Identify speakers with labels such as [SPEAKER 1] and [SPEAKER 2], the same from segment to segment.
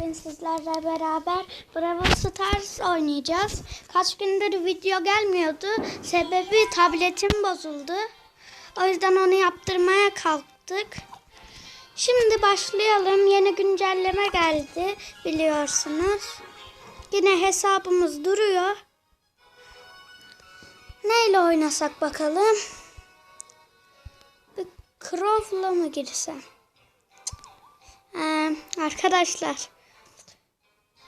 [SPEAKER 1] Bugün sizlerle beraber Brawl Stars oynayacağız. Kaç gündür video gelmiyordu. Sebebi tabletim bozuldu. O yüzden onu yaptırmaya kalktık. Şimdi başlayalım. Yeni güncelleme geldi biliyorsunuz. Yine hesabımız duruyor. Neyle oynasak bakalım? Bir Crow'la mı girsem? Ee, arkadaşlar.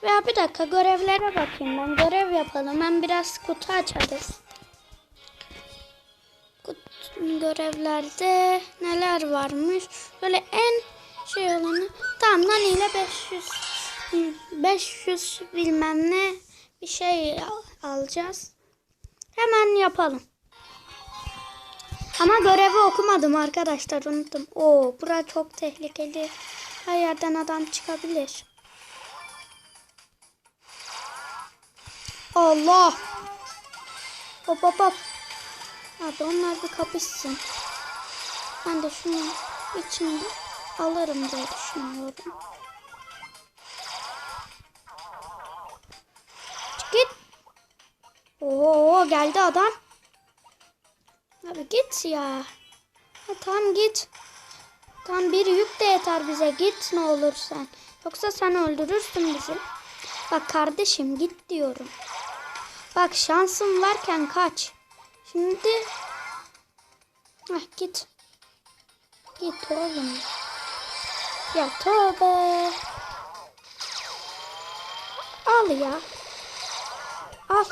[SPEAKER 1] Ya bir dakika görevlere bakayım ben. Görev yapalım. Ben biraz kutu açarız. Kutu, görevlerde neler varmış? Böyle en şey olanı. Tamam Nani ile 500 500 bilmem ne bir şey al- alacağız. Hemen yapalım. Ama görevi okumadım arkadaşlar unuttum. Oo bura çok tehlikeli. Her yerden adam çıkabilir. Allah. Hop hop hop. Abi onlar bir kapışsın. Ben de şunu içinde alırım diye düşünüyorum. Git. Oo geldi adam. Abi git ya. Ha, tamam git. Tam bir yük de yeter bize. Git ne olur sen. Yoksa sen öldürürsün bizi. Bak kardeşim git diyorum. Bak şansın varken kaç. Şimdi Hah, git. Git oğlum. Ya tövbe. Al ya. Al.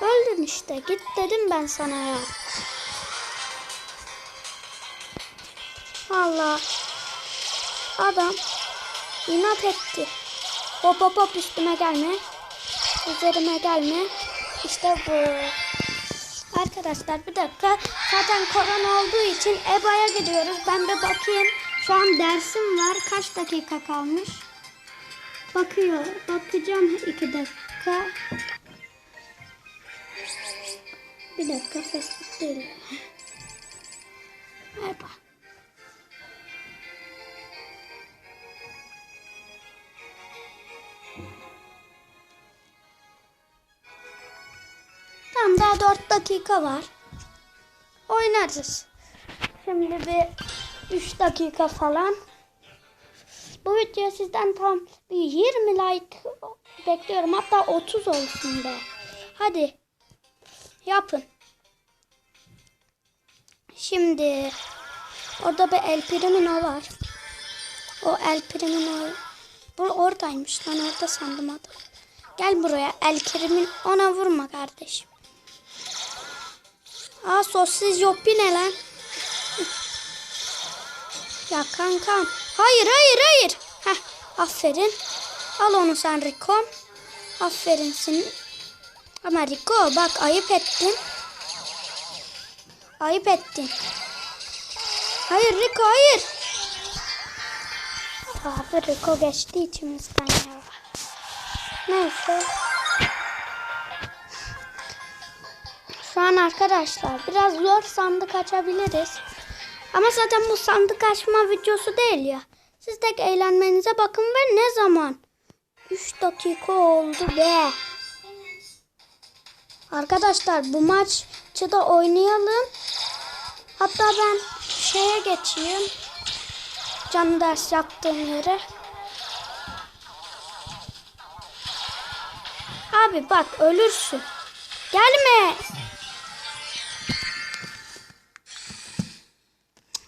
[SPEAKER 1] Öldün işte. Git dedim ben sana ya. Allah. Adam inat etti. Hop hop hop üstüme gelme. Üzerime gelme. İşte bu. Arkadaşlar bir dakika. Zaten korona olduğu için EBA'ya gidiyoruz. Ben de bakayım. Şu an dersim var. Kaç dakika kalmış? Bakıyor. Bakacağım iki dakika. Bir dakika Facebook değil. EBA. Dakika var. Oynarız. Şimdi bir 3 dakika falan. Bu video sizden tam bir 20 like bekliyorum. Hatta 30 olsun be. Hadi. Yapın. Şimdi orada bir El Primino var. O El Primino bu oradaymış lan orada sandım adı. Gel buraya El Kerimin ona vurma kardeşim. Aa sossiz yok bir ne lan? Ya kankam. Hayır hayır hayır. Heh aferin. Al onu sen Rico. Aferin senin. Ama Rico bak ayıp ettin. Ayıp ettin. Hayır Rico hayır. Abi Rico geçti içimizden ya. Neyse. Şu an arkadaşlar biraz zor sandık açabiliriz. Ama zaten bu sandık açma videosu değil ya. Siz tek eğlenmenize bakın ve ne zaman? 3 dakika oldu be. Arkadaşlar bu maçı da oynayalım. Hatta ben şeye geçeyim. Canlı ders yaptığım yere. Abi bak ölürsün. Gelme.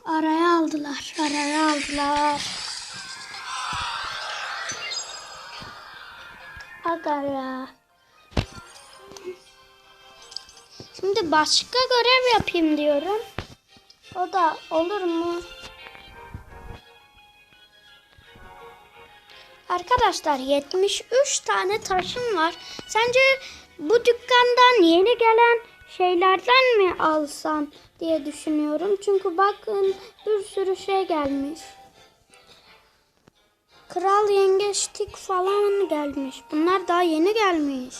[SPEAKER 1] Araya aldılar. Araya aldılar. Aga ya. Şimdi başka görev yapayım diyorum. O da olur mu? Arkadaşlar 73 tane taşım var. Sence bu dükkandan yeni gelen şeylerden mi alsam diye düşünüyorum. Çünkü bakın bir sürü şey gelmiş. Kral yengeçtik falan gelmiş. Bunlar daha yeni gelmiş.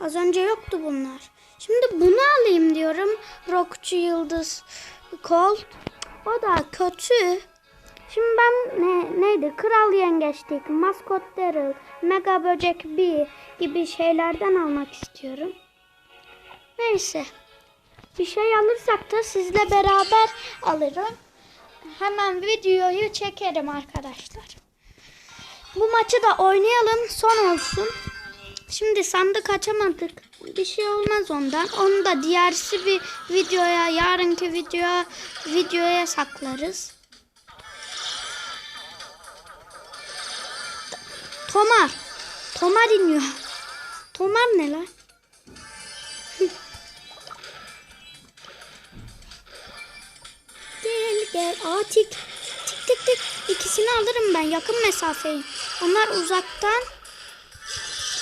[SPEAKER 1] Az önce yoktu bunlar. Şimdi bunu alayım diyorum. Rockçu Yıldız Colt. O da kötü. Şimdi ben ne, neydi? Kral yengeçlik, maskot Daryl, mega böcek bir gibi şeylerden almak istiyorum. Neyse. Bir şey alırsak da sizle beraber alırım. Hemen videoyu çekerim arkadaşlar. Bu maçı da oynayalım son olsun. Şimdi sandık açamadık. Bir şey olmaz ondan. Onu da diğersi bir videoya, yarınki videoya, videoya saklarız. Tomar. Tomar iniyor. Tomar ne lan? Gel. Aa tik. Tik tik tik. İkisini alırım ben yakın mesafeyi. Onlar uzaktan.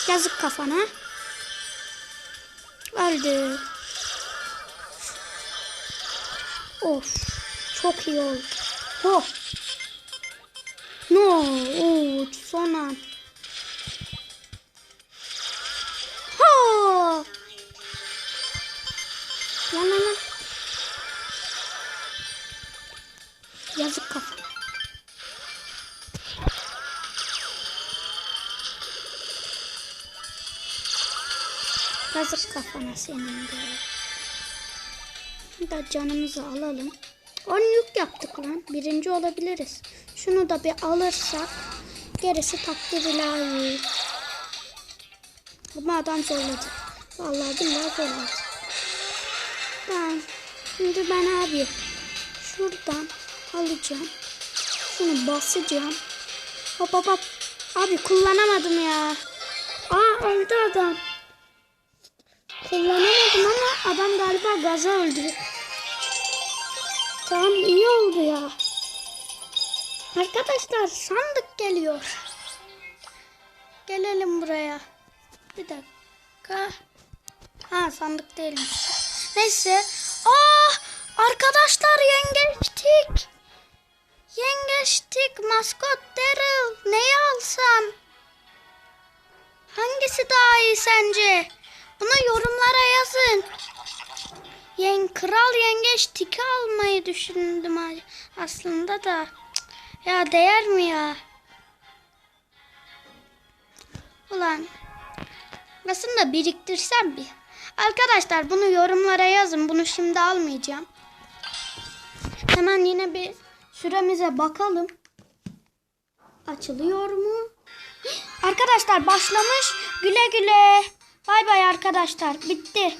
[SPEAKER 1] Yazık kafana. Öldü. Of. Çok iyi oldu. Oh. No. Oo, son an. Yazık kafana. Yazık kafana senin de. Da canımızı alalım. 10 yük yaptık lan. Birinci olabiliriz. Şunu da bir alırsak gerisi takdir ilahi. Ama adam zorladı. Vallahi billahi zorladı. Ben şimdi ben abi şuradan alacağım. Şunu basacağım. Hop hop hop. Abi kullanamadım ya. Aa öldü adam. Kullanamadım ama adam galiba gaza öldü. Tamam iyi oldu ya. Arkadaşlar sandık geliyor. Gelelim buraya. Bir dakika. Ha sandık değilmiş. Neyse. Aa arkadaşlar yengeçtik. Yengeçtik maskot Daryl. Neyi alsam? Hangisi daha iyi sence? Bunu yorumlara yazın. Yen kral yengeç tiki almayı düşündüm aslında da. Ya değer mi ya? Ulan aslında biriktirsem bir. Arkadaşlar bunu yorumlara yazın. Bunu şimdi almayacağım. Hemen yine bir süremize bakalım. Açılıyor mu? Arkadaşlar başlamış. Güle güle. Bay bay arkadaşlar. Bitti.